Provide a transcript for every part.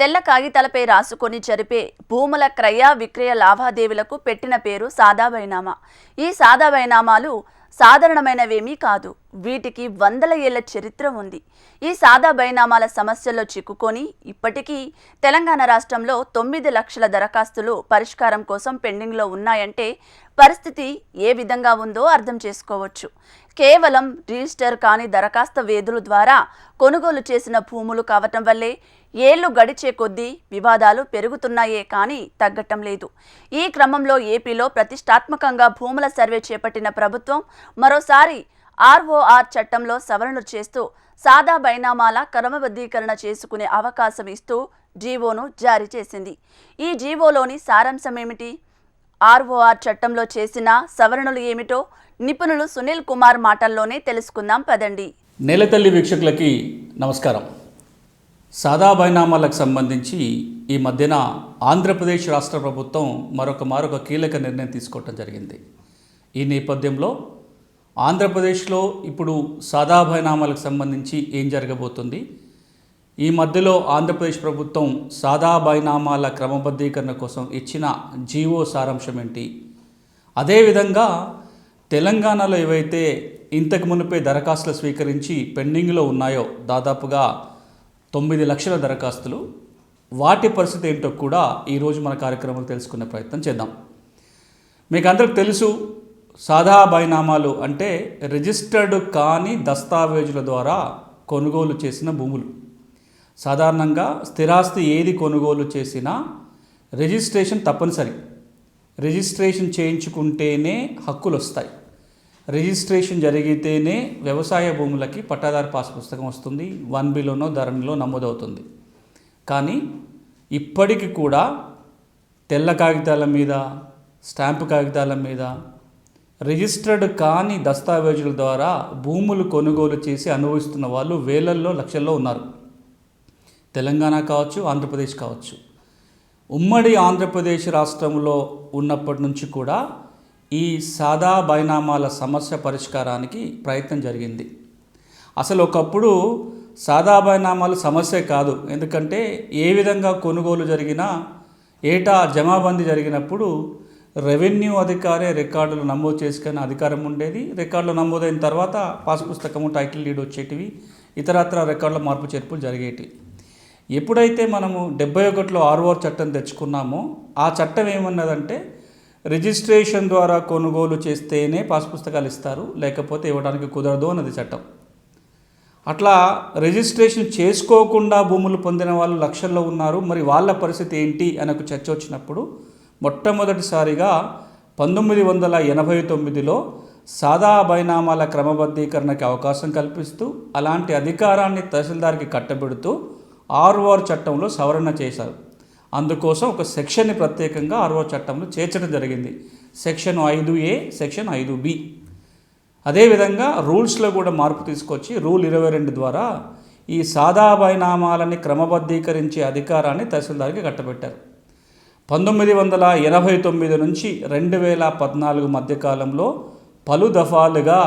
తెల్ల కాగితాలపై రాసుకొని జరిపే భూముల క్రయ విక్రయ లావాదేవీలకు పెట్టిన పేరు సాదా బైనామా ఈ సాదా బైనామాలు సాధారణమైనవేమీ కాదు. వీటికి వందల ఏళ్ళ చరిత్ర ఉంది. ఈ సాదా బైనామాల సమస్యల్లో చిక్కుకొని ఇప్పటికీ తెలంగాణ రాష్ట్రంలో తొమ్మిది లక్షల దరఖాస్తులు పరిష్కారం కోసం పెండింగ్లో ఉన్నాయంటే పరిస్థితి ఏ విధంగా ఉందో అర్థం చేసుకోవచ్చు. కేవలం రిజిస్టర్ కాని దరఖాస్తు వేదుల ద్వారా కొనుగోలు చేసిన భూములు కావటం వల్లే ఏళ్ళు గడిచే కొద్దీ వివాదాలు పెరుగుతున్నాయే కానీ తగ్గటం లేదు. ఈ క్రమంలో ఏపీలో ప్రతిష్టాత్మకంగా భూముల సర్వే చేపట్టిన ప్రభుత్వం మరోసారి ఆర్ఓఆర్ చట్టంలో సవరణలు చేస్తూ సాదా బైనామాల క్రమబద్ధీకరణ చేసుకునే అవకాశం ఇస్తూ జీవోను జారీ చేసింది. ఈ జీవోలోని సారాంశం ఏమిటి? ఆర్ఓఆర్ చట్టంలో చేసిన సవరణలు ఏమిటో నిపుణులు సునీల్ కుమార్ మాటల్లోనే తెలుసుకుందాం పదండి. నేలతల్లి వీక్షకులకి నమస్కారం. సాదా బైనామాలకు సంబంధించి ఈ మధ్యన ఆంధ్రప్రదేశ్ రాష్ట్ర ప్రభుత్వం మరొక మరొక కీలక నిర్ణయం తీసుకోవటం జరిగింది. ఈ నేపథ్యంలో ఆంధ్రప్రదేశ్లో ఇప్పుడు సాదా బైనామాలకు సంబంధించి ఏం జరగబోతుంది? ఈ మధ్యలో ఆంధ్రప్రదేశ్ ప్రభుత్వం సాదా బైనామాల క్రమబద్ధీకరణ కోసం ఇచ్చిన జీవో సారాంశం ఏంటి? అదేవిధంగా తెలంగాణలో ఏవైతే ఇంతకు మునిపే దరఖాస్తులు స్వీకరించి పెండింగ్లో ఉన్నాయో దాదాపుగా తొమ్మిది లక్షల దరఖాస్తులు. వాటి పరిస్థితి ఏంటో కూడా ఈరోజు మన కార్యక్రమంలో తెలుసుకునే ప్రయత్నం చేద్దాం. మీకు అందరికి తెలుసు సాదా బైనామాలు అంటే రిజిస్టర్డ్ కాని దస్తావేజుల ద్వారా కొనుగోలు చేసిన భూములు. సాధారణంగా స్థిరాస్తి ఏది కొనుగోలు చేసినా రిజిస్ట్రేషన్ తప్పనిసరి. రిజిస్ట్రేషన్ చేయించుకుంటేనే హక్కులు వస్తాయి రిజిస్ట్రేషన్ జరిగితేనే వ్యవసాయ భూములకి పట్టాదారు పాస్ పుస్తకం వస్తుంది వన్ బిలోనో ధరణిలో నమోదవుతుంది. కానీ ఇప్పటికి కూడా తెల్ల కాగితాల మీద స్టాంపు కాగితాల మీద రిజిస్టర్డ్ కాని దస్తావేజుల ద్వారా భూములు కొనుగోలు చేసి అనుభవిస్తున్న వాళ్ళు వేలల్లో లక్షల్లో ఉన్నారు. తెలంగాణ కావచ్చు ఆంధ్రప్రదేశ్ కావచ్చు. ఉమ్మడి ఆంధ్రప్రదేశ్ రాష్ట్రంలో ఉన్నప్పటి నుంచి కూడా ఈ సాదా బైనామాల సమస్య పరిష్కారానికి ప్రయత్నం జరిగింది. అసలు ఒకప్పుడు సాదా బైనామాలు సమస్య కాదు. ఎందుకంటే ఏ విధంగా కొనుగోలు జరిగినా ఏటా జమాబందీ జరిగినప్పుడు రెవెన్యూ అధికారే రికార్డులు నమోదు చేసుకునే అధికారం ఉండేది. రికార్డులు నమోదైన తర్వాత పాస్ పుస్తకము టైటిల్ లీడ్ వచ్చేటివి ఇతరత్ర రికార్డుల మార్పు చేర్పులు జరిగేటివి ఎప్పుడైతే మనము డెబ్బై ఒకటిలో ఆర్ఓఆర్ చట్టం తెచ్చుకున్నామో ఆ చట్టం ఏమన్నదంటే రిజిస్ట్రేషన్ ద్వారా కొనుగోలు చేస్తేనే పాస్ పుస్తకాలు ఇస్తారు లేకపోతే ఇవ్వడానికి కుదరదు అన్నది చట్టం. అట్లా రిజిస్ట్రేషన్ చేసుకోకుండా భూములు పొందిన వాళ్ళు లక్షల్లో ఉన్నారు మరి వాళ్ళ పరిస్థితి ఏంటి అని ఒక చర్చ వచ్చినప్పుడు మొట్టమొదటిసారిగా పంతొమ్మిది వందల ఎనభై తొమ్మిదిలో సాదా బైనామాల క్రమబద్ధీకరణకి అవకాశం కల్పిస్తూ అలాంటి అధికారాన్ని తహసీల్దార్కి కట్టబెడుతూ ఆర్ఓఆర్ చట్టంలో సవరణ చేశారు. అందుకోసం ఒక సెక్షన్ని ప్రత్యేకంగా ఆర్ఓఆర్ చట్టంలో చేర్చడం జరిగింది. సెక్షన్ ఐదు ఏ సెక్షన్ ఐదు బి. అదేవిధంగా రూల్స్లో కూడా మార్పు తీసుకొచ్చి రూల్ ఇరవై రెండు ద్వారా ఈ సాదా బైనామాలని క్రమబద్ధీకరించే అధికారాన్ని తహసీల్దార్కి కట్టబెట్టారు. పంతొమ్మిది వందల ఎనభై తొమ్మిది నుంచి రెండు వేల పద్నాలుగు మధ్యకాలంలో పలు దఫాలుగా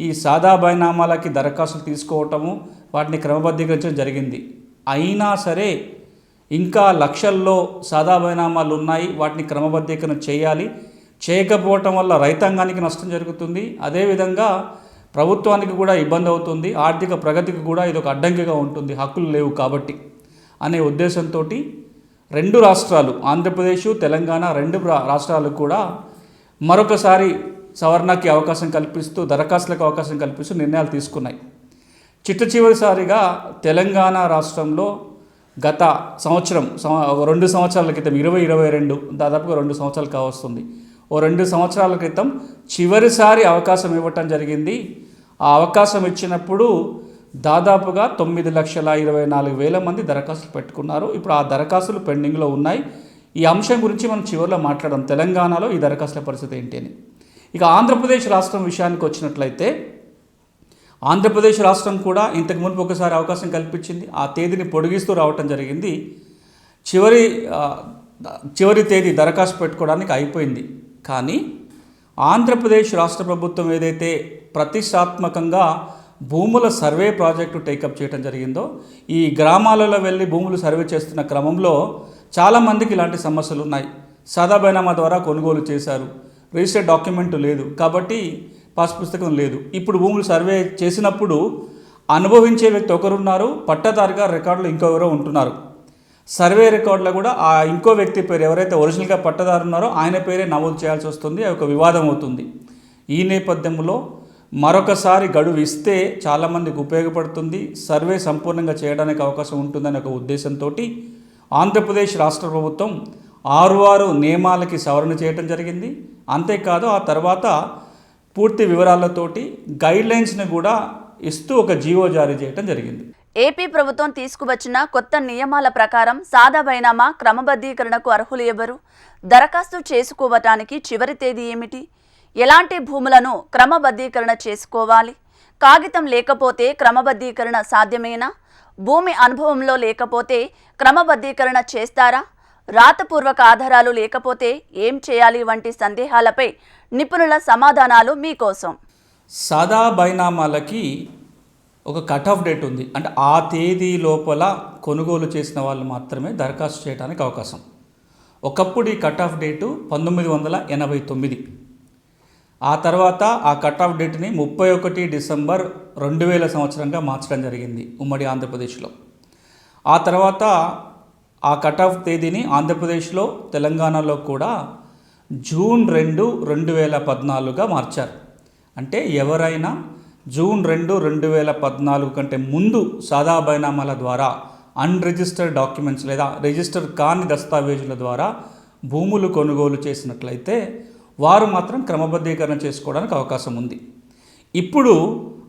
ఈ సాదా బైనామాలకి దరఖాస్తులు తీసుకోవటము వాటిని క్రమబద్ధీకరించడం జరిగింది. అయినా సరే ఇంకా లక్షల్లో సాదా బైనామాలు ఉన్నాయి. వాటిని క్రమబద్ధీకరణ చేయాలి. చేయకపోవటం వల్ల రైతాంగానికి నష్టం జరుగుతుంది. అదేవిధంగా ప్రభుత్వానికి కూడా ఇబ్బంది అవుతుంది. ఆర్థిక ప్రగతికి కూడా ఇది ఒక అడ్డంకిగా ఉంటుంది. హక్కులు లేవు కాబట్టి అనే ఉద్దేశంతో రెండు రాష్ట్రాలు ఆంధ్రప్రదేశ్ తెలంగాణ రెండు రా- రాష్ట్రాలు కూడా మరొకసారి సవరణకి అవకాశం కల్పిస్తూ దరఖాస్తులకు అవకాశం కల్పిస్తూ నిర్ణయాలు తీసుకున్నాయి. చిట్ట చివరిసారిగా తెలంగాణ రాష్ట్రంలో గత సంవత్సరం సం- రెండు సంవత్సరాల క్రితం ఇరవై ఇరవై రెండు దాదాపుగా రెండు సంవత్సరాలు కావస్తుంది. ఓ రెండు సంవత్సరాల క్రితం చివరిసారి అవకాశం ఇవ్వటం జరిగింది. ఆ అవకాశం ఇచ్చినప్పుడు దాదాపుగా తొమ్మిది లక్షల ఇరవై నాలుగు వేల మంది దరఖాస్తులు పెట్టుకున్నారు. ఇప్పుడు ఆ దరఖాస్తులు పెండింగ్లో ఉన్నాయి. ఈ అంశం గురించి మనం చివరిలో మాట్లాడడం తెలంగాణలో ఈ దరఖాస్తుల పరిస్థితి ఏంటి అని. ఇక ఆంధ్రప్రదేశ్ రాష్ట్రం విషయానికి వచ్చినట్లయితే ఆంధ్రప్రదేశ్ రాష్ట్రం కూడా ఇంతకు మునుపు ఒకసారి అవకాశం కల్పించింది. ఆ తేదీని పొడిగిస్తూ రావటం జరిగింది. చివరి చివరి తేదీ దరఖాస్తు పెట్టుకోవడానికి అయిపోయింది. కానీ ఆంధ్రప్రదేశ్ రాష్ట్ర ప్రభుత్వం ఏదైతే ప్రతిష్టాత్మకంగా భూముల సర్వే ప్రాజెక్టు టేకప్ చేయడం జరిగిందో ఈ గ్రామాలలో వెళ్ళి భూములు సర్వే చేస్తున్న క్రమంలో చాలామందికి ఇలాంటి సమస్యలు ఉన్నాయి. సాదా బైనామా ద్వారా కొనుగోలు చేశారు. రిజిస్టర్డ్ డాక్యుమెంట్ లేదు. కాబట్టి పాస్ పుస్తకం లేదు. ఇప్పుడు భూములు సర్వే చేసినప్పుడు అనుభవించే వ్యక్తి ఒకరున్నారు పట్టదారుగా రికార్డులు ఇంకొకరు ఉంటున్నారు. సర్వే రికార్డులో కూడా ఆ ఇంకో వ్యక్తి పేరు ఎవరైతే ఒరిజినల్గా పట్టదారు ఉన్నారో ఆయన పేరే నమోదు చేయాల్సి వస్తుంది అది ఒక వివాదం అవుతుంది. ఈ నేపథ్యంలో మరొకసారి గడువు ఇస్తే చాలామందికి ఉపయోగపడుతుంది. సర్వే సంపూర్ణంగా చేయడానికి అవకాశం ఉంటుందనే ఒక ఉద్దేశంతో ఆంధ్రప్రదేశ్ రాష్ట్ర ప్రభుత్వం ఆరు ఆరు నియమాలకి సవరణ చేయడం జరిగింది. అంతేకాదు ఆ తర్వాత పూర్తి వివరాలతోటి గైడ్లైన్స్ని కూడా ఇస్తూ ఒక జీవో జారీ చేయడం జరిగింది. ఏపీ ప్రభుత్వం తీసుకువచ్చిన కొత్త నియమాల ప్రకారం సాదా బైనామా క్రమబద్ధీకరణకు అర్హులు ఎవరు? దరఖాస్తు చేసుకోవటానికి చివరి తేదీ ఏమిటి? ఎలాంటి భూములను క్రమబద్ధీకరణ చేసుకోవాలి? కాగితం లేకపోతే క్రమబద్ధీకరణ సాధ్యమేనా? భూమి అనుభవంలో లేకపోతే క్రమబద్ధీకరణ చేస్తారా? రాతపూర్వక ఆధారాలు లేకపోతే ఏం చేయాలి వంటి సందేహాలపై నిపుణుల సమాధానాలు మీకోసం. సాదా బైనామాలకి ఒక కట్ ఆఫ్ డేట్ ఉంది. అంటే ఆ తేదీ లోపల కొనుగోలు చేసిన వాళ్ళు మాత్రమే దరఖాస్తు చేయడానికి అవకాశం. ఒకప్పుడు ఈ కట్ ఆఫ్ డేటు పంతొమ్మిది వందల ఎనభై తొమ్మిది. ఆ తర్వాత ఆ కట్ ఆఫ్ డేట్ని ముప్పై ఒకటి డిసెంబర్ రెండు వేల సంవత్సరంగా మార్చడం జరిగింది ఉమ్మడి ఆంధ్రప్రదేశ్లో. ఆ తర్వాత ఆ కట్ ఆఫ్ తేదీని ఆంధ్రప్రదేశ్లో తెలంగాణలో కూడా జూన్ రెండు రెండు వేల పద్నాలుగుగా మార్చారు. అంటే ఎవరైనా జూన్ రెండు రెండు వేల పద్నాలుగు కంటే ముందు సాదా బైనామాల ద్వారా అన్రిజిస్టర్డ్ డాక్యుమెంట్స్ లేదా రిజిస్టర్ కాని దస్తావేజుల ద్వారా భూములు కొనుగోలు చేసినట్లయితే వారు మాత్రం క్రమబద్ధీకరణ చేసుకోవడానికి అవకాశం ఉంది. ఇప్పుడు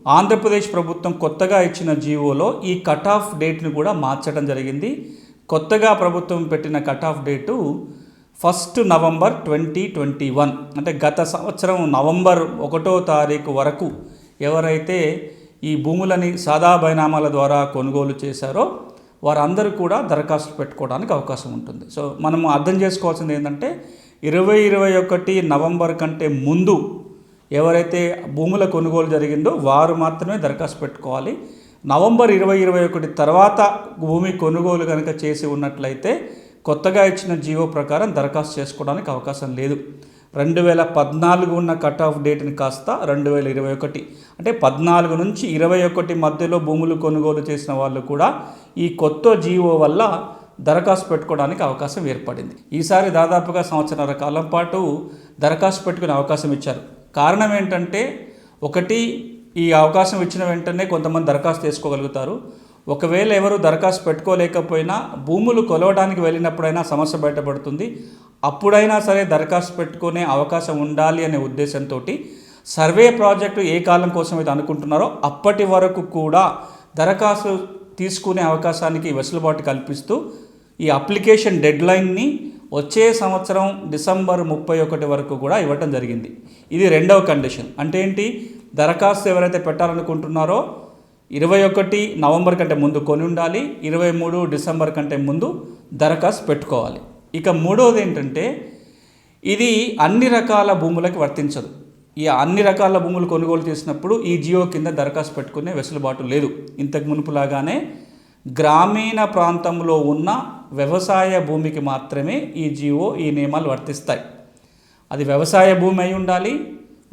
ఆంధ్రప్రదేశ్ ప్రభుత్వం కొత్తగా ఇచ్చిన జీవోలో ఈ కట్ ఆఫ్ డేట్ని కూడా మార్చడం జరిగింది. కొత్తగా ప్రభుత్వం పెట్టిన cut off date first November twenty twenty one. అంటే గత సంవత్సరం నవంబర్ ఒకటో తారీఖు వరకు ఎవరైతే ఈ భూములని సాదా బైనామాల ద్వారా కొనుగోలు చేశారో వారందరూ కూడా దరఖాస్తు పెట్టుకోవడానికి అవకాశం ఉంటుంది. సో మనం అర్థం చేసుకోవాల్సింది ఏంటంటే ఇరవై ఇరవై ఒకటి నవంబర్ కంటే ముందు ఎవరైతే భూముల కొనుగోలు జరిగిందో వారు మాత్రమే దరఖాస్తు పెట్టుకోవాలి. నవంబర్ ఇరవై ఇరవై ఒకటి తర్వాత భూమి కొనుగోలు కనుక చేసి ఉన్నట్లయితే కొత్తగా ఇచ్చిన జీవో ప్రకారం దరఖాస్తు చేసుకోవడానికి అవకాశం లేదు. రెండు వేల పద్నాలుగు ఉన్న కట్ ఆఫ్ డేట్ని కాస్త రెండు వేల ఇరవై ఒకటి అంటే పద్నాలుగు నుంచి ఇరవై ఒకటి మధ్యలో భూములు కొనుగోలు చేసిన వాళ్ళు కూడా ఈ కొత్త జీవో వల్ల దరఖాస్తు పెట్టుకోవడానికి అవకాశం ఏర్పడింది. ఈసారి దాదాపుగా సంవత్సరాల కాలం పాటు దరఖాస్తు పెట్టుకునే అవకాశం ఇచ్చారు. కారణం ఏంటంటే ఒకటి ఈ అవకాశం ఇచ్చిన వెంటనే కొంతమంది దరఖాస్తు చేసుకోగలుగుతారు. ఒకవేళ ఎవరు దరఖాస్తు పెట్టుకోలేకపోయినా భూములు కొలవడానికి వెళ్ళినప్పుడైనా సమస్య బయటపడుతుంది. అప్పుడైనా సరే దరఖాస్తు పెట్టుకునే అవకాశం ఉండాలి అనే ఉద్దేశంతో సర్వే ప్రాజెక్టు ఏ కాలం కోసం అయితే అనుకుంటున్నారో అప్పటి వరకు కూడా దరఖాస్తు తీసుకునే అవకాశానికి వెసులుబాటు కల్పిస్తూ ఈ అప్లికేషన్ డెడ్లైన్ని వచ్చే సంవత్సరం డిసెంబర్ ముప్పై ఒకటి వరకు కూడా ఇవ్వటం జరిగింది. ఇది రెండవ కండిషన్. అంటే ఏంటి? దరఖాస్తు ఎవరైతే పెట్టాలనుకుంటున్నారో ఇరవై ఒకటి నవంబర్ కంటే ముందు కొని ఉండాలి ఇరవై మూడు డిసెంబర్ కంటే ముందు దరఖాస్తు పెట్టుకోవాలి. ఇక మూడవది ఏంటంటే ఇది అన్ని రకాల భూములకు వర్తించదు. ఈ అన్ని రకాల భూములు కొనుగోలు చేసినప్పుడు ఈ జియో కింద దరఖాస్తు పెట్టుకునే వెసులుబాటు లేదు. ఇంతకు మునుపులాగానే గ్రామీణ ప్రాంతంలో ఉన్న వ్యవసాయ భూమికి మాత్రమే ఈ జియో ఈ నియమాలు వర్తిస్తాయి. అది వ్యవసాయ భూమి అయి ఉండాలి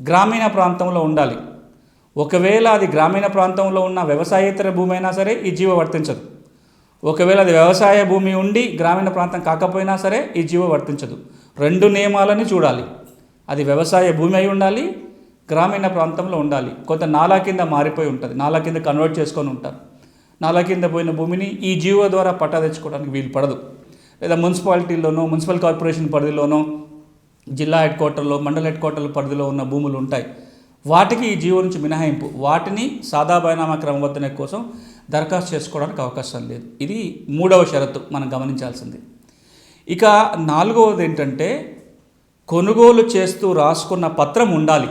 గ్రామీణ ప్రాంతంలో ఉండాలి. ఒకవేళ అది గ్రామీణ ప్రాంతంలో ఉన్న వ్యవసాయేతర భూమి అయినా సరే ఈ జీవో వర్తించదు. ఒకవేళ అది వ్యవసాయ భూమి ఉండి గ్రామీణ ప్రాంతం కాకపోయినా సరే ఈ జీవో వర్తించదు. రెండు నియమాలని చూడాలి. అది వ్యవసాయ భూమి అయి ఉండాలి గ్రామీణ ప్రాంతంలో ఉండాలి. కొంత నాలా కింద మారిపోయి ఉంటుంది. నాలా కింద కన్వర్ట్ చేసుకొని ఉంటారు. నాలా కింద పోయిన భూమిని ఈ జీవో ద్వారా పట్టా తెచ్చుకోవడానికి వీలు పడదు. లేదా మున్సిపాలిటీలోనో మున్సిపల్ కార్పొరేషన్ పరిధిలోనో జిల్లా హెడ్ క్వార్టర్లో మండల హెడ్ క్వార్టర్ల పరిధిలో ఉన్న భూములు ఉంటాయి. వాటికి ఈ జీవో నుంచి మినహాయింపు వాటిని సాదా బైనామా క్రమబద్ధన కోసం దరఖాస్తు చేసుకోవడానికి అవకాశం లేదు. ఇది మూడవ షరతు మనం గమనించాల్సింది. ఇక నాలుగవది ఏంటంటే కొనుగోలు చేస్తూ రాసుకున్న పత్రం ఉండాలి.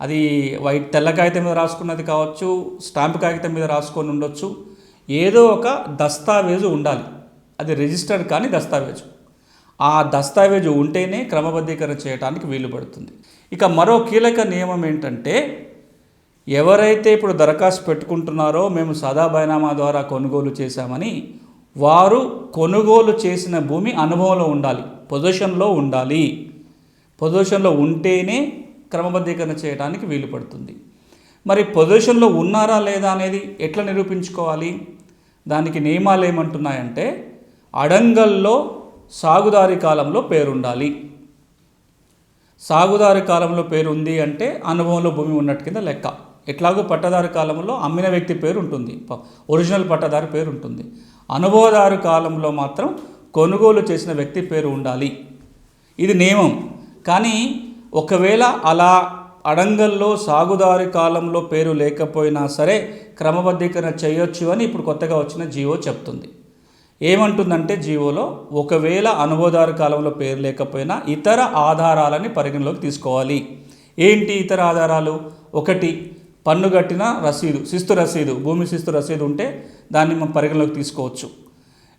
అది వైట్ తెల్ల కాగితం మీద రాసుకున్నది కావచ్చు స్టాంప్ కాగితం మీద రాసుకొని ఉండొచ్చు ఏదో ఒక దస్తావేజు ఉండాలి. అది రిజిస్టర్డ్ కానీ దస్తావేజు. ఆ దస్తావేజు ఉంటేనే క్రమబద్ధీకరణ చేయడానికి వీలు పడుతుంది ఇక మరో కీలక నియమం ఏంటంటే ఎవరైతే ఇప్పుడు దరఖాస్తు పెట్టుకుంటున్నారో మేము సదా బైనామా ద్వారా కొనుగోలు చేశామని వారు కొనుగోలు చేసిన భూమి అనుభవంలో ఉండాలి పొజిషన్లో ఉండాలి. పొజిషన్లో ఉంటేనే క్రమబద్ధీకరణ చేయడానికి వీలు పడుతుంది. మరి పొజిషన్లో ఉన్నారా లేదా అనేది ఎట్లా నిరూపించుకోవాలి? దానికి నియమాలు ఏమంటున్నాయంటే అడంగల్లో సాగుదారి కాలంలో పేరుండాలి. సాగుదారి కాలంలో పేరు ఉంది అంటే అనుభవంలో భూమి ఉన్నట్టు కింద లెక్క. ఎట్లాగో పట్టదారు కాలంలో అమ్మిన వ్యక్తి పేరు ఉంటుంది. ఒరిజినల్ పట్టదారు పేరు ఉంటుంది. అనుభవదారు కాలంలో మాత్రం కొనుగోలు చేసిన వ్యక్తి పేరు ఉండాలి. ఇది నియమం. కానీ ఒకవేళ అలా అడంగల్లో సాగుదారి కాలంలో పేరు లేకపోయినా సరే క్రమబద్ధీకరణ చేయొచ్చు అని ఇప్పుడు కొత్తగా వచ్చిన జీవో చెప్తుంది. ఏమంటుందంటే జీవోలో ఒకవేళ అనుభవదారు కాలంలో పేరు లేకపోయినా ఇతర ఆధారాలని పరిగణలోకి తీసుకోవాలి. ఏంటి ఇతర ఆధారాలు? ఒకటి పన్ను కట్టిన రసీదు శిస్తు రసీదు భూమి శిస్తు రసీదు ఉంటే దాన్ని మనం పరిగణలోకి తీసుకోవచ్చు.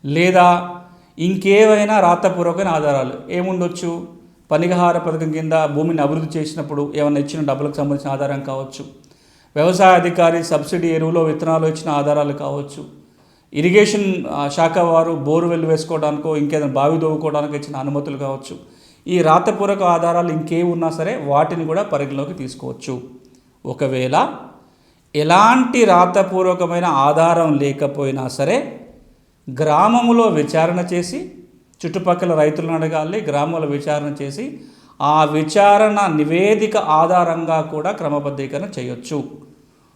లేదా ఇంకేవైనా రాతపూర్వకమైన ఆధారాలు ఏముండొచ్చు? పనిగహార పథకం కింద భూమిని అభివృద్ధి చేసినప్పుడు ఏమైనా ఇచ్చిన డబ్బులకు సంబంధించిన ఆధారం కావచ్చు. వ్యవసాయ అధికారి సబ్సిడీ ఎరువులో విత్తనాలు ఇచ్చిన ఆధారాలు కావచ్చు. ఇరిగేషన్ శాఖ వారు బోర్వెల్ వేసుకోవడానికో ఇంకేదైనా బావి దవ్వుకోవడానికో ఇచ్చిన అనుమతులు కావచ్చు. ఈ రాతపూర్వక ఆధారాలు ఇంకే ఉన్నా సరే వాటిని కూడా పరిగణలోకి తీసుకోవచ్చు. ఒకవేళ ఎలాంటి రాతపూర్వకమైన ఆధారం లేకపోయినా సరే గ్రామములో విచారణ చేసి చుట్టుపక్కల రైతులను అడగాలి గ్రామంలో విచారణ చేసి ఆ విచారణ నివేదిక ఆధారంగా కూడా క్రమబద్ధీకరణ చేయొచ్చు.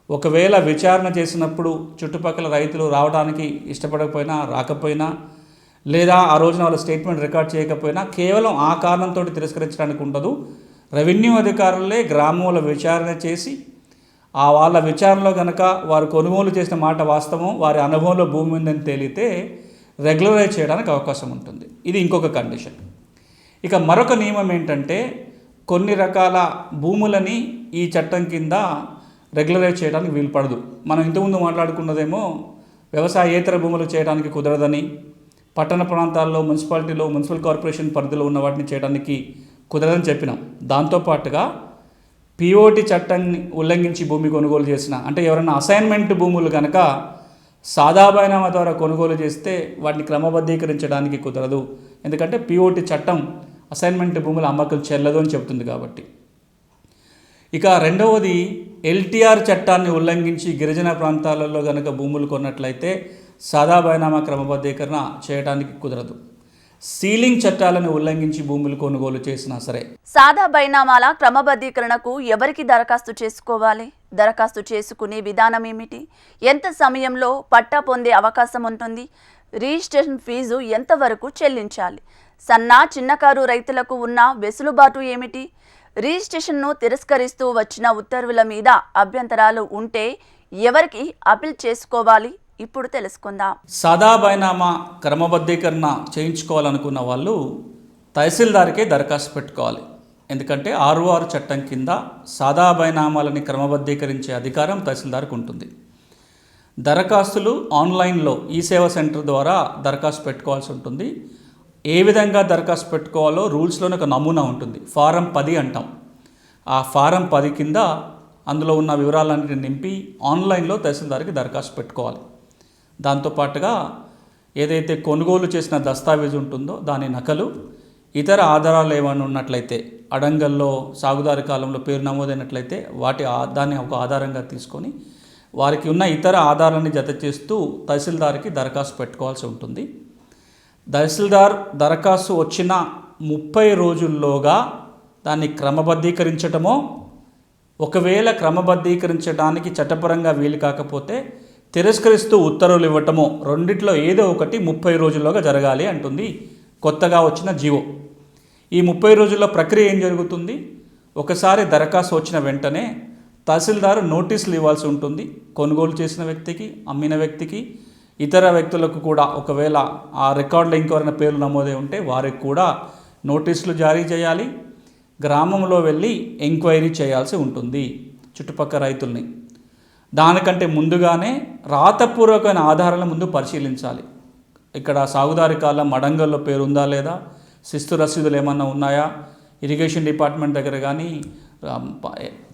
ఒకవేళ విచారణ చేసినప్పుడు చుట్టుపక్కల రైతులు రావడానికి ఇష్టపడకపోయినా రాకపోయినా లేదా ఆ రోజున వాళ్ళ స్టేట్మెంట్ రికార్డ్ చేయకపోయినా కేవలం ఆ కారణంతో తిరస్కరించడానికి ఉండదు. రెవెన్యూ అధికారులే గ్రామంలో విచారణ చేసి ఆ వాళ్ళ విచారణలో కనుక వారు కొనుగోలు చేసిన మాట వాస్తవం వారి అనుభవంలో భూమి ఉందని తేలితే రెగ్యులరైజ్ చేయడానికి అవకాశం ఉంటుంది. ఇది ఇంకొక కండిషన్. ఇక మరొక నియమం ఏంటంటే కొన్ని రకాల భూములని ఈ చట్టం కింద రెగ్యులరైజ్ చేయడానికి వీలు పడదు. మనం ఇంతకుముందు మాట్లాడుకున్నదేమో వ్యవసాయేతర భూములు చేయడానికి కుదరదని పట్టణ ప్రాంతాల్లో మున్సిపాలిటీలో మున్సిపల్ కార్పొరేషన్ పరిధిలో ఉన్న వాటిని చేయడానికి కుదరదని చెప్పినాం. దాంతోపాటుగా పిఓటి చట్టాన్ని ఉల్లంఘించి భూమి కొనుగోలు చేసిన అంటే ఎవరైనా అసైన్మెంట్ భూములు కనుక సాదాబైనామా ద్వారా కొనుగోలు చేస్తే వాటిని క్రమబద్ధీకరించడానికి కుదరదు. ఎందుకంటే పిఓటి చట్టం అసైన్మెంట్ భూముల అమ్మకం చెల్లదు అని చెబుతుంది కాబట్టి. ఇక రెండవది ఎల్టీఆర్ చట్టాన్ని ఉల్లంఘించి గిరిజన ప్రాంతాలలో కనుక భూములు కొన్నట్లయితే సాదా బైనామా క్రమబద్ధీకరణ చేయడానికి కుదరదు. సీలింగ్ చట్టాలను ఉల్లంఘించి భూములు కొనుగోలు చేసినా సరే. సాదా బైనామాల క్రమబద్ధీకరణకు ఎవరికి దరఖాస్తు చేసుకోవాలి? దరఖాస్తు చేసుకునే విధానం ఏమిటి? ఎంత సమయంలో పట్టా పొందే అవకాశం ఉంటుంది? రిజిస్ట్రేషన్ ఫీజు ఎంతవరకు చెల్లించాలి? సన్నా చిన్నకారు రైతులకు ఉన్న వెసులుబాటు ఏమిటి? రిజిస్ట్రేషన్ను తిరస్కరిస్తూ వచ్చిన ఉత్తర్వుల మీద అభ్యంతరాలు ఉంటే ఎవరికి అపీల్ చేసుకోవాలి? ఇప్పుడు తెలుసుకుందాం. సాదా బైనామా క్రమబద్ధీకరణ చేయించుకోవాలనుకున్న వాళ్ళు తహసీల్దార్కే దరఖాస్తు పెట్టుకోవాలి. ఎందుకంటే ఆర్ఓఆర్ చట్టం కింద సాదా బైనామాలని క్రమబద్ధీకరించే అధికారం తహసీల్దార్కు ఉంటుంది. దరఖాస్తులు ఆన్లైన్లో ఈ సేవా సెంటర్ ద్వారా దరఖాస్తు పెట్టుకోవాల్సి ఉంటుంది. ఏ విధంగా దరఖాస్తు పెట్టుకోవాలో రూల్స్లోనే ఒక నమూనా ఉంటుంది. ఫారం పది అంటాం. ఆ ఫారం పది కింద అందులో ఉన్న వివరాలన్నిటిని నింపి ఆన్లైన్లో తహసీల్దార్కి దరఖాస్తు పెట్టుకోవాలి. దాంతోపాటుగా ఏదైతే కొనుగోలు చేసిన దస్తావేజు ఉంటుందో దాని నకలు ఇతర ఆధారాలు ఏమైనా ఉన్నట్లయితే అడంగల్లో సాగుదారి కాలంలో పేరు నమోదైనట్లయితే వాటి దాన్ని ఒక ఆధారంగా తీసుకొని వారికి ఉన్న ఇతర ఆధారాన్ని జత చేస్తూ తహసీల్దార్కి దరఖాస్తు పెట్టుకోవాల్సి ఉంటుంది. తహసీల్దార్ దరఖాస్తు వచ్చిన ముప్పై రోజుల్లోగా దాన్ని క్రమబద్ధీకరించటమో ఒకవేళ క్రమబద్ధీకరించడానికి చట్టపరంగా వీలు కాకపోతే తిరస్కరిస్తూ ఉత్తర్వులు ఇవ్వటమో రెండిట్లో ఏదో ఒకటి ముప్పై రోజుల్లోగా జరగాలి అంటుంది కొత్తగా వచ్చిన జీవో. ఈ ముప్పై రోజుల్లో ప్రక్రియ ఏం జరుగుతుంది? ఒకసారి దరఖాస్తు వచ్చిన వెంటనే తహసీల్దారు నోటీసులు ఇవ్వాల్సి ఉంటుంది. కొనుగోలు చేసిన వ్యక్తికి అమ్మిన వ్యక్తికి ఇతర వ్యక్తులకు కూడా ఒకవేళ ఆ రికార్డులో ఇంకెవరైనా పేర్లు నమోదై ఉంటే వారికి కూడా నోటీసులు జారీ చేయాలి. గ్రామంలో వెళ్ళి ఎంక్వైరీ చేయాల్సి ఉంటుంది చుట్టుపక్కల రైతుల్ని. దానికంటే ముందుగానే రాతపూర్వకమైన ఆధారాల ముందు పరిశీలించాలి. ఇక్కడ సాగుదారి కాలం మడంగల్లో పేరు ఉందా లేదా? శిస్తు రసీదులు ఏమన్నా ఉన్నాయా? ఇరిగేషన్ డిపార్ట్మెంట్ దగ్గర కానీ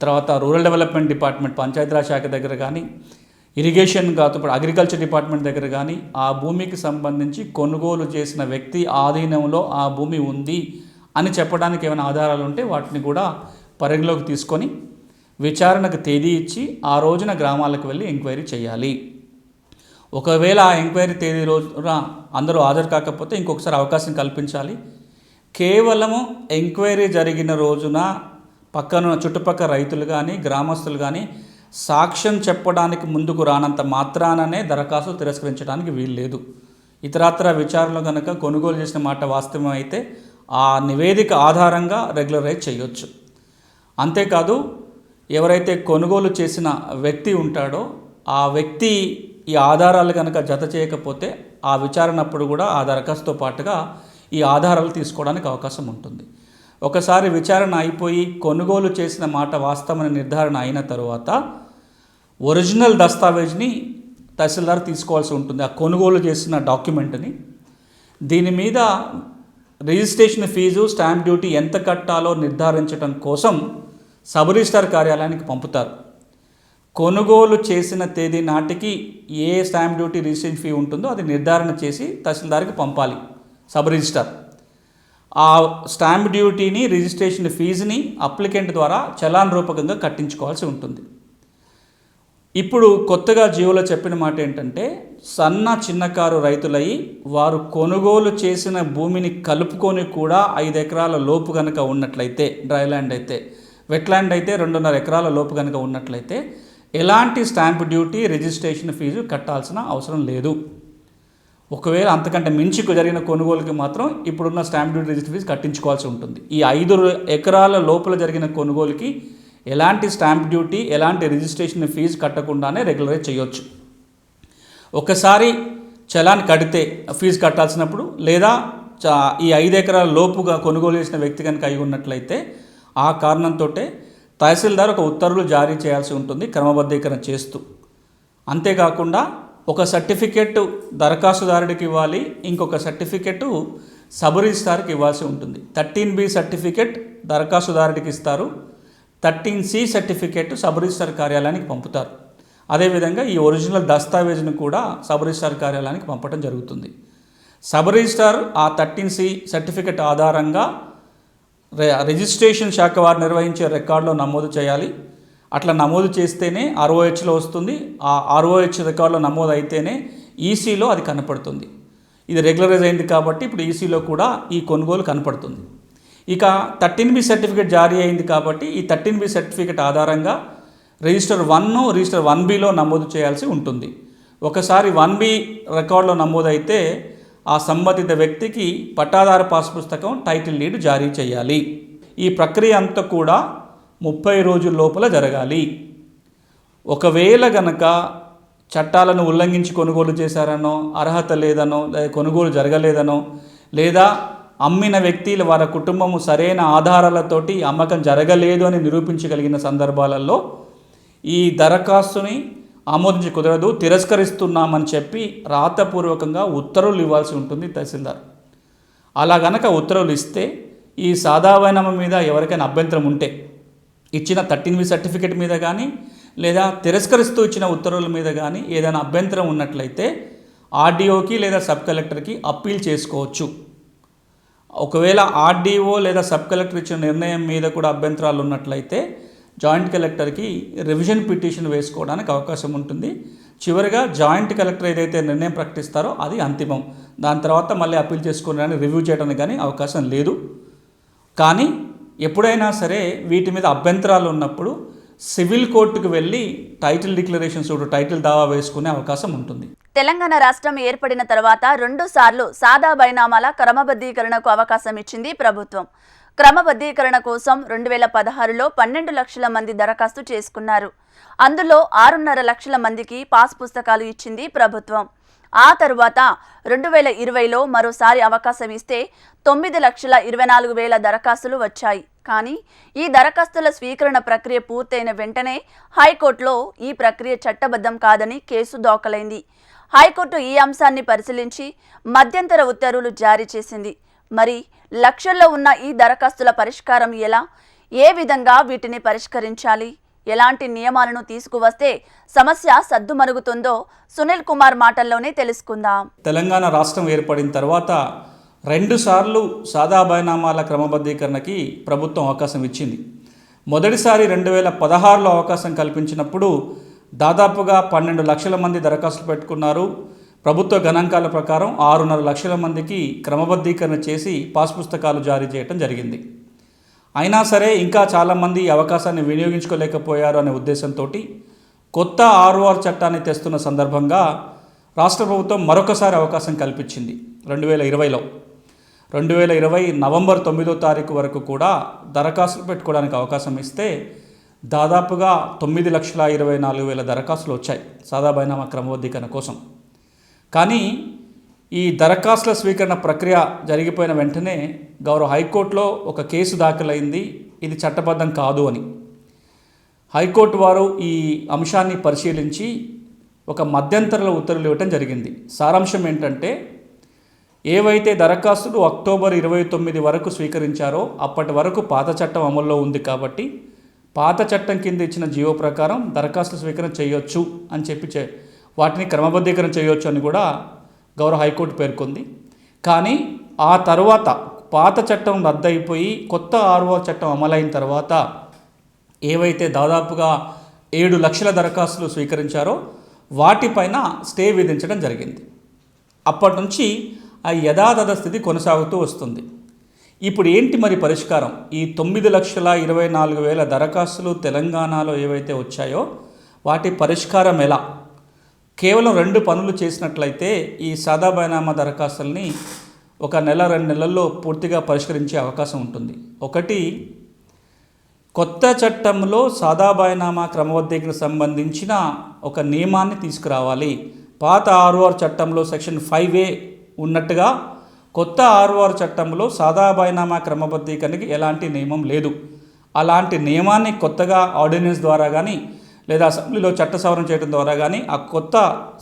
తర్వాత రూరల్ డెవలప్మెంట్ డిపార్ట్మెంట్ పంచాయతీరాజ్ శాఖ దగ్గర కానీ ఇరిగేషన్ కాదు ఇప్పుడు అగ్రికల్చర్ డిపార్ట్మెంట్ దగ్గర కానీ ఆ భూమికి సంబంధించి కొనుగోలు చేసిన వ్యక్తి ఆధీనంలో ఆ భూమి ఉంది అని చెప్పడానికి ఏమైనా ఆధారాలు ఉంటే వాటిని కూడా పరిగణలోకి తీసుకొని విచారణకు తేదీ ఇచ్చి ఆ రోజున గ్రామాలకు వెళ్ళి ఎంక్వైరీ చేయాలి. ఒకవేళ ఆ ఎంక్వైరీ తేదీ రోజున అందరూ హాజరు కాకపోతే ఇంకొకసారి అవకాశం కల్పించాలి. కేవలము ఎంక్వైరీ జరిగిన రోజున పక్కన చుట్టుపక్కల రైతులు కానీ గ్రామస్తులు కానీ సాక్ష్యం చెప్పడానికి ముందుకు రానంత మాత్రాననే దరఖాస్తు తిరస్కరించడానికి వీలు లేదు. ఇతరత్ర విచారణలో కనుక కొనుగోలు చేసిన మాట వాస్తవం అయితే ఆ నివేదిక ఆధారంగా రెగ్యులరైజ్ చేయొచ్చు. అంతేకాదు ఎవరైతే కొనుగోలు చేసిన వ్యక్తి ఉంటాడో ఆ వ్యక్తి ఈ ఆధారాలు కనుక జత చేయకపోతే ఆ విచారణప్పుడు కూడా ఆ దరఖాస్తుతో పాటుగా ఈ ఆధారాలు తీసుకోవడానికి అవకాశం ఉంటుంది. ఒకసారి విచారణ అయిపోయి కొనుగోలు చేసిన మాట వాస్తవమైన నిర్ధారణ అయిన తరువాత ఒరిజినల్ దస్తావేజ్ని తహసీల్దార్ తీసుకోవాల్సి ఉంటుంది. ఆ కొనుగోలు చేసిన డాక్యుమెంట్ని. దీని మీద రిజిస్ట్రేషన్ ఫీజు స్టాంప్ డ్యూటీ ఎంత కట్టాలో నిర్ధారించడం కోసం సబ్ రిజిస్టార్ కార్యాలయానికి పంపుతారు. కొనుగోలు చేసిన తేదీ నాటికి ఏ స్టాంప్ డ్యూటీ రిజిస్ట్రేషన్ ఫీ ఉంటుందో అది నిర్ధారణ చేసి తహసీల్దార్కి పంపాలి సబ్ రిజిస్టార్. ఆ స్టాంప్ డ్యూటీని రిజిస్ట్రేషన్ ఫీజుని అప్లికెంట్ ద్వారా చలాన్ రూపకంగా కట్టించుకోవాల్సి ఉంటుంది. ఇప్పుడు కొత్తగా జీవోలో చెప్పిన మాట ఏంటంటే సన్న చిన్నకారు రైతులై వారు కొనుగోలు చేసిన భూమిని కలుపుకొని కూడా ఐదు ఎకరాల లోపు కనుక ఉన్నట్లయితే డ్రై ల్యాండ్ అయితే వెట్లాండ్ అయితే రెండున్నర ఎకరాల లోపు కనుక ఉన్నట్లయితే ఎలాంటి స్టాంప్ డ్యూటీ రిజిస్ట్రేషన్ ఫీజు కట్టాల్సిన అవసరం లేదు. ఒకవేళ అంతకంటే మించి జరిగిన కొనుగోలుకి మాత్రం ఇప్పుడున్న స్టాంప్ డ్యూటీ రిజిస్టర్ ఫీజు కట్టించుకోవాల్సి ఉంటుంది. ఈ ఐదు ఎకరాల లోపల జరిగిన కొనుగోలుకి ఎలాంటి స్టాంప్ డ్యూటీ ఎలాంటి రిజిస్ట్రేషన్ ఫీజు కట్టకుండానే రెగ్యులరైజ్ చేయొచ్చు. ఒకసారి చలాన్ కడితే ఫీజు కట్టాల్సినప్పుడు లేదా ఈ ఐదు ఎకరాల లోపుగా కొనుగోలు చేసిన వ్యక్తి కనుక అయి ఉన్నట్లయితే ఆ కారణంతో తహసీల్దార్ ఒక ఉత్తర్వులు జారీ చేయాల్సి ఉంటుంది క్రమబద్ధీకరణ చేస్తూ. అంతేకాకుండా ఒక సర్టిఫికెట్ దరఖాస్తుదారుడికి ఇవ్వాలి ఇంకొక సర్టిఫికెట్ సబ్ రిజిస్టార్కి ఇవ్వాల్సి ఉంటుంది. థర్టీన్ బి సర్టిఫికెట్ దరఖాస్తుదారుడికి ఇస్తారు. Thirteen C certificate sub registrar కార్యాలయానికి పంపుతారు. అదేవిధంగా ఈ ఒరిజినల్ దస్తావేజ్ను కూడా సబ్ రిజిస్టార్ కార్యాలయానికి పంపడం జరుగుతుంది. సబ్ రిజిస్టార్ ఆ థర్టీన్ సి సర్టిఫికెట్ ఆధారంగా రిజిస్ట్రేషన్ శాఖ వారు నిర్వహించే రికార్డులో నమోదు చేయాలి. అట్లా నమోదు చేస్తేనే ఆర్ఓహెచ్లో వస్తుంది. ఆ ఆర్ఓహెచ్ రికార్డులో నమోదు అయితేనే ఈసీలో అది కనపడుతుంది. ఇది రెగ్యులరైజ్ అయింది కాబట్టి ఇప్పుడు ఈసీలో కూడా ఈ కొనుగోలు కనపడుతుంది. ఇక థర్టీన్ బి సర్టిఫికేట్ జారీ అయింది కాబట్టి ఈ థర్టీన్ బి సర్టిఫికేట్ ఆధారంగా రిజిస్టర్ వన్ను రిజిస్టర్ వన్ బిలో నమోదు చేయాల్సి ఉంటుంది. ఒకసారి వన్ బి రికార్డులో నమోదైతే ఆ సంబంధిత వ్యక్తికి పట్టాదారు పాస్ పుస్తకం టైటిల్ డీడ్ జారీ చేయాలి. ఈ ప్రక్రియ అంతా కూడా ముప్పై రోజుల లోపల జరగాలి. ఒకవేళ గనక చట్టాలను ఉల్లంఘించి కొనుగోలు చేశారనో అర్హత లేదనో లేదా కొనుగోలు జరగలేదనో లేదా అమ్మిన వ్యక్తులు వారి కుటుంబము సరైన ఆధారాలతోటి అమ్మకం జరగలేదు అని నిరూపించగలిగిన సందర్భాలలో ఈ దరఖాస్తుని ఆమోదించి కుదరదు తిరస్కరిస్తున్నామని చెప్పి రాతపూర్వకంగా ఉత్తర్వులు ఇవ్వాల్సి ఉంటుంది తహసీల్దార్. అలా గనక ఉత్తర్వులు ఇస్తే ఈ సాదావైనమ మీద ఎవరికైనా అభ్యంతరం ఉంటే ఇచ్చిన థర్టీన్ వి సర్టిఫికేట్ మీద కానీ లేదా తిరస్కరిస్తూ ఇచ్చిన ఉత్తర్వుల మీద కానీ ఏదైనా అభ్యంతరం ఉన్నట్లయితే ఆర్డీఓకి లేదా సబ్ కలెక్టర్కి అప్పీల్ చేసుకోవచ్చు. ఒకవేళ ఆర్డీఓ లేదా సబ్ కలెక్టర్ ఇచ్చిన నిర్ణయం మీద కూడా అభ్యంతరాలు ఉన్నట్లయితే జాయింట్ కలెక్టర్కి రివిజన్ పిటిషన్ వేసుకోవడానికి అవకాశం ఉంటుంది. చివరిగా జాయింట్ కలెక్టర్ ఏదైతే నిర్ణయం ప్రకటిస్తారో అది అంతిమం. దాని తర్వాత మళ్ళీ అప్పీల్ చేసుకోవడానికి రివ్యూ చేయడానికి కానీ అవకాశం లేదు. కానీ ఎప్పుడైనా సరే వీటి మీద అభ్యంతరాలు ఉన్నప్పుడు సివిల్ కోర్టుకు వెళ్ళి టైటిల్ డిక్లరేషన్ చూడు టైటిల్ దావా వేసుకునే అవకాశం ఉంటుంది. తెలంగాణ రాష్ట్రం ఏర్పడిన తర్వాత రెండు సార్లు సాదా బైనామాల క్రమబద్ధీకరణకు అవకాశం ఇచ్చింది ప్రభుత్వం. క్రమబద్ధీకరణ కోసం రెండు వేల పదహారులో పన్నెండు లక్షల మంది దరఖాస్తు చేసుకున్నారు. అందులో ఆరున్నర లక్షల మందికి పాస్ పుస్తకాలు ఇచ్చింది ప్రభుత్వం. ఆ తరువాత రెండు వేల ఇరవైలో మరోసారి అవకాశం ఇస్తే తొమ్మిది లక్షల ఇరవై నాలుగు వేల దరఖాస్తులు వచ్చాయి. కానీ ఈ దరఖాస్తుల స్వీకరణ ప్రక్రియ పూర్తయిన వెంటనే హైకోర్టులో ఈ ప్రక్రియ చట్టబద్ధం కాదని కేసు దాఖలైంది. హైకోర్టు ఈ అంశాన్ని పరిశీలించి మధ్యంతర ఉత్తర్వులు జారీ చేసింది. మరి లక్షల్లో ఉన్న ఈ దరఖాస్తుల పరిష్కారం ఎలా? ఏ విధంగా వీటిని పరిష్కరించాలి? ఎలాంటి నియమాలను తీసుకువస్తే సమస్య సద్దుమరుగుతుందో సునీల్ కుమార్ మాటల్లోనే తెలుసుకుందాం. తెలంగాణ రాష్ట్రం ఏర్పడిన తర్వాత రెండుసార్లు సాదా బైనామాల క్రమబద్ధీకరణకి ప్రభుత్వం అవకాశం ఇచ్చింది. మొదటిసారి రెండు వేల పదహారులో అవకాశం కల్పించినప్పుడు దాదాపుగా పన్నెండు లక్షల మంది దరఖాస్తులు పెట్టుకున్నారు. ప్రభుత్వ గణాంకాల ప్రకారం ఆరున్నర లక్షల మందికి క్రమబద్ధీకరణ చేసి పాస్ పుస్తకాలు జారీ చేయడం జరిగింది. అయినా సరే ఇంకా చాలామంది ఈ అవకాశాన్ని వినియోగించుకోలేకపోయారు అనే ఉద్దేశంతో కొత్త ఆర్ఓఆర్ చట్టాన్ని తెస్తున్న సందర్భంగా రాష్ట్ర ప్రభుత్వం మరొకసారి అవకాశం కల్పించింది. రెండు వేల ఇరవైలో రెండు వేల ఇరవై నవంబర్ తొమ్మిదో తారీఖు వరకు కూడా దరఖాస్తులు పెట్టుకోవడానికి అవకాశం ఇస్తే దాదాపుగా తొమ్మిది లక్షల ఇరవై నాలుగు వేల దరఖాస్తులు వచ్చాయి సాదా బైనామా క్రమబద్ధీకరణ కోసం. కానీ ఈ దరఖాస్తుల స్వీకరణ ప్రక్రియ జరిగిపోయిన వెంటనే గౌరవ హైకోర్టులో ఒక కేసు దాఖలైంది ఇది చట్టబద్ధం కాదు అని. హైకోర్టు వారు ఈ అంశాన్ని పరిశీలించి ఒక మధ్యంతర ఉత్తర్వులు ఇవ్వటం జరిగింది. సారాంశం ఏంటంటే ఏవైతే దరఖాస్తులు అక్టోబర్ ఇరవై తొమ్మిది వరకు స్వీకరించారో అప్పటి వరకు పాత చట్టం అమల్లో ఉంది కాబట్టి పాత చట్టం కింద ఇచ్చిన జీవో ప్రకారం దరఖాస్తులు స్వీకరణ చేయొచ్చు అని చెప్పి చే వాటిని క్రమబద్ధీకరణ చేయొచ్చు అని కూడా గౌరవ హైకోర్టు పేర్కొంది. కానీ ఆ తర్వాత పాత చట్టం రద్దయిపోయి కొత్త ఆర్ఓ చట్టం అమలైన తర్వాత ఏవైతే దాదాపుగా ఏడు లక్షల దరఖాస్తులు స్వీకరించారో వాటిపైన స్టే విధించడం జరిగింది. అప్పటి నుంచి ఆ యథాతథ స్థితి కొనసాగుతూ వస్తుంది. ఇప్పుడు ఏంటి మరి పరిష్కారం? ఈ తొమ్మిది లక్షల ఇరవై నాలుగు వేల దరఖాస్తులు తెలంగాణలో ఏవైతే వచ్చాయో వాటి పరిష్కారం ఎలా? కేవలం రెండు పనులు చేసినట్లయితే ఈ సాదా బైనామా దరఖాస్తుల్ని ఒక నెల రెండు నెలల్లో పూర్తిగా పరిష్కరించే అవకాశం ఉంటుంది. ఒకటి కొత్త చట్టంలో సాదా బైనామా క్రమబద్ధీకరణకు సంబంధించిన ఒక నియమాన్ని తీసుకురావాలి. పాత ఆర్ఓఆర్ చట్టంలో సెక్షన్ ఫైవ్ ఏ ఉన్నట్టుగా కొత్త ఆర్ఓఆర్ చట్టంలో సాదా బైనామా క్రమబద్ధీకరణకి ఎలాంటి నియమం లేదు. అలాంటి నియమాన్ని కొత్తగా ఆర్డినెన్స్ ద్వారా కానీ లేదా అసెంబ్లీలో చట్ట సవరణ చేయడం ద్వారా కానీ ఆ కొత్త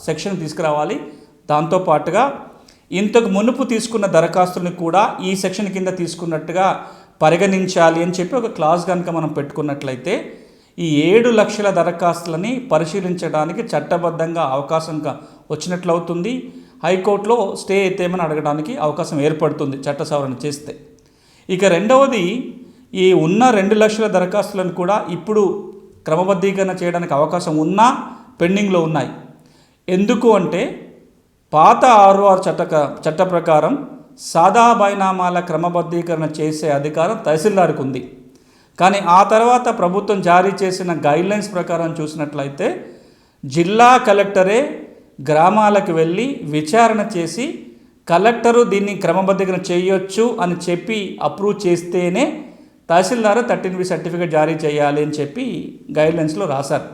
సెక్షన్ తీసుకురావాలి. దాంతోపాటుగా ఇంతకు మునుపు తీసుకున్న దరఖాస్తుని కూడా ఈ సెక్షన్ కింద తీసుకున్నట్టుగా పరిగణించాలి అని చెప్పి ఒక క్లాస్ కనుక మనం పెట్టుకున్నట్లయితే ఈ ఏడు లక్షల దరఖాస్తులని పరిశీలించడానికి చట్టబద్ధంగా అవకాశం వచ్చినట్లవుతుంది. హైకోర్టులో స్టే ఎత్తేమని అడగడానికి అవకాశం ఏర్పడుతుంది చట్ట సవరణ చేస్తే. ఇక రెండవది ఈ ఉన్న రెండు లక్షల దరఖాస్తులను కూడా ఇప్పుడు క్రమబద్ధీకరణ చేయడానికి అవకాశం ఉన్నా పెండింగ్లో ఉన్నాయి. ఎందుకు అంటే పాత ఆర్ఓఆర్ చట్ట చట్ట ప్రకారం సాదా బైనామాల క్రమబద్ధీకరణ చేసే అధికారం తహసీల్దార్కు ఉంది. కానీ ఆ తర్వాత ప్రభుత్వం జారీ చేసిన గైడ్లైన్స్ ప్రకారం చూసినట్లయితే జిల్లా కలెక్టరే గ్రామాలకు వెళ్ళి విచారణ చేసి కలెక్టరు దీన్ని క్రమబద్ధీకరణ చేయొచ్చు అని చెప్పి అప్రూవ్ చేస్తేనే తహసీల్దార్ థర్టీన్ బి సర్టిఫికేట్ జారీ చేయాలి అని చెప్పి గైడ్లైన్స్లో రాశారు.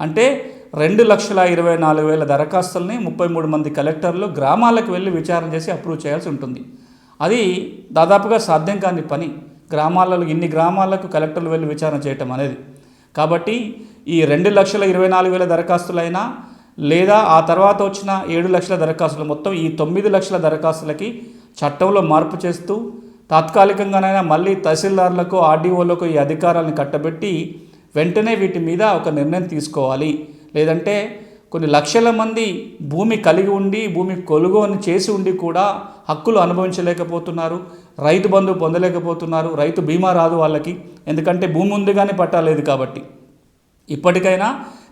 అంటే రెండు లక్షల ఇరవై నాలుగు వేల దరఖాస్తుల్ని ముప్పై మూడు మంది కలెక్టర్లు గ్రామాలకు వెళ్ళి విచారణ చేసి అప్రూవ్ చేయాల్సి ఉంటుంది. అది దాదాపుగా సాధ్యం కాని పని. గ్రామాలలో ఇన్ని గ్రామాలకు కలెక్టర్లు వెళ్ళి విచారణ చేయటం అనేది. కాబట్టి ఈ రెండు లక్షల ఇరవై నాలుగు వేల దరఖాస్తులైనా లేదా ఆ తర్వాత వచ్చిన ఏడు లక్షల దరఖాస్తులు మొత్తం ఈ తొమ్మిది లక్షల దరఖాస్తులకి చట్టంలో మార్పు చేస్తూ తాత్కాలికంగానైనా మళ్ళీ తహసీల్దారులకు ఆర్డీఓలకు ఈ అధికారాలను కట్టబెట్టి వెంటనే వీటి మీద ఒక నిర్ణయం తీసుకోవాలి. లేదంటే కొన్ని లక్షల మంది భూమి కలిగి ఉండి భూమి కొనుగోలు చేసి ఉండి కూడా హక్కులు అనుభవించలేకపోతున్నారు రైతు బంధు పొందలేకపోతున్నారు రైతు బీమా రాదు వాళ్ళకి. ఎందుకంటే భూమి ఉంది కానీ పట్టాలేదు కాబట్టి. ఇప్పటికైనా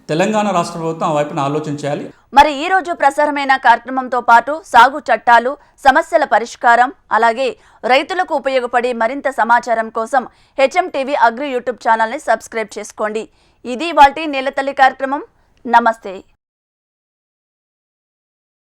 తెలంగాణ రాష్ట్ర ప్రభుత్వం ఆ వైపున ఆలోచించాలి మరి ఈ రోజు ప్రసారమైన కార్యక్రమంతో పాటు సాగు చట్టాలు సమస్యల పరిష్కారం అలాగే రైతులకు ఉపయోగపడే మరింత సమాచారం కోసం హెచ్ఎం టీవీ అగ్రి యూట్యూబ్ ఛానల్ని సబ్స్క్రైబ్ చేసుకోండి. ఇది వాటి నేలతల్లి కార్యక్రమం. నమస్తే.